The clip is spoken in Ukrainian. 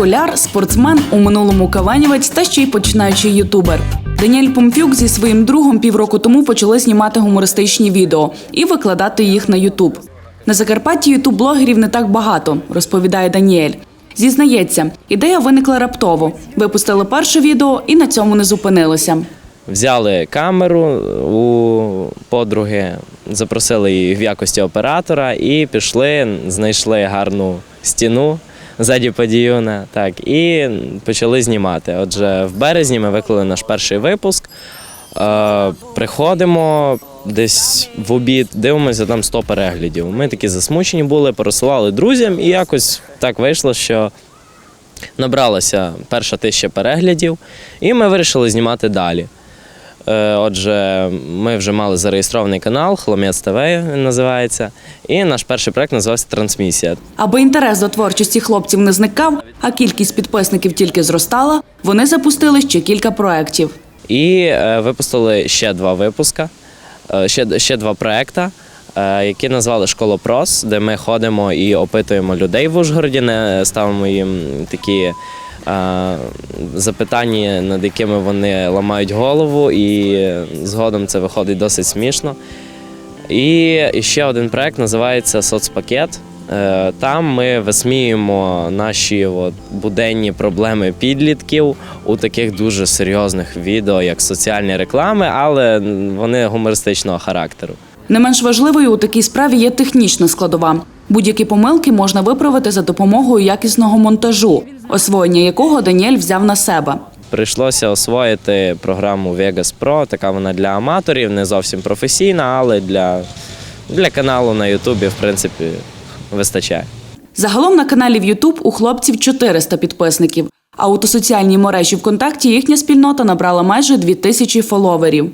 Школяр, спортсмен, у минулому кавенівець та ще й починаючий ютубер. Даніель Помфюк зі своїм другом півроку тому почали знімати гумористичні відео і викладати їх на Ютуб. На Закарпатті ютуб-блогерів не так багато, розповідає Даніель. Зізнається, ідея виникла раптово. Випустили перше відео і на цьому не зупинилися. Взяли камеру у подруги, запросили її в якості оператора і пішли, знайшли гарну стіну ззаді подіюна, так, і почали знімати. Отже, в березні ми виклали наш перший випуск. Е, приходимо десь в обід, дивимося там 100 переглядів. Ми такі засмучені були, порозсилали друзям, і якось так вийшло, що набралася перша тисяча переглядів, і ми вирішили знімати далі. Е, Отже, ми вже мали зареєстрований канал, Хломець ТВ він називається. І наш перший проект називався Трансмісія. Аби інтерес до творчості хлопців не зникав, а кількість підписників тільки зростала, вони запустили ще кілька проєктів. І е, випустили ще два випуска, е, ще, ще два проекти, які назвали Школа Прос, де ми ходимо і опитуємо людей в Ужгороді, ставимо їм такі е, запитання, над якими вони ламають голову, і згодом це виходить досить смішно. І ще один проект називається Соцпакет. Е, Там ми висміюємо наші от, буденні проблеми підлітків у таких дуже серйозних відео, як соціальні реклами, але вони гумористичного характеру. Не менш важливою у такій справі є технічна складова. Будь-які помилки можна виправити за допомогою якісного монтажу, освоєння якого Даніель взяв на себе. Прийшлося освоїти програму Vegas Pro. Така вона для аматорів, не зовсім професійна, але для, для каналу на Ютубі, в принципі, вистачає. Загалом на каналі в YouTube у хлопців 400 підписників, а у соціальній мережі ВКонтакті їхня спільнота набрала майже 2000 фоловерів.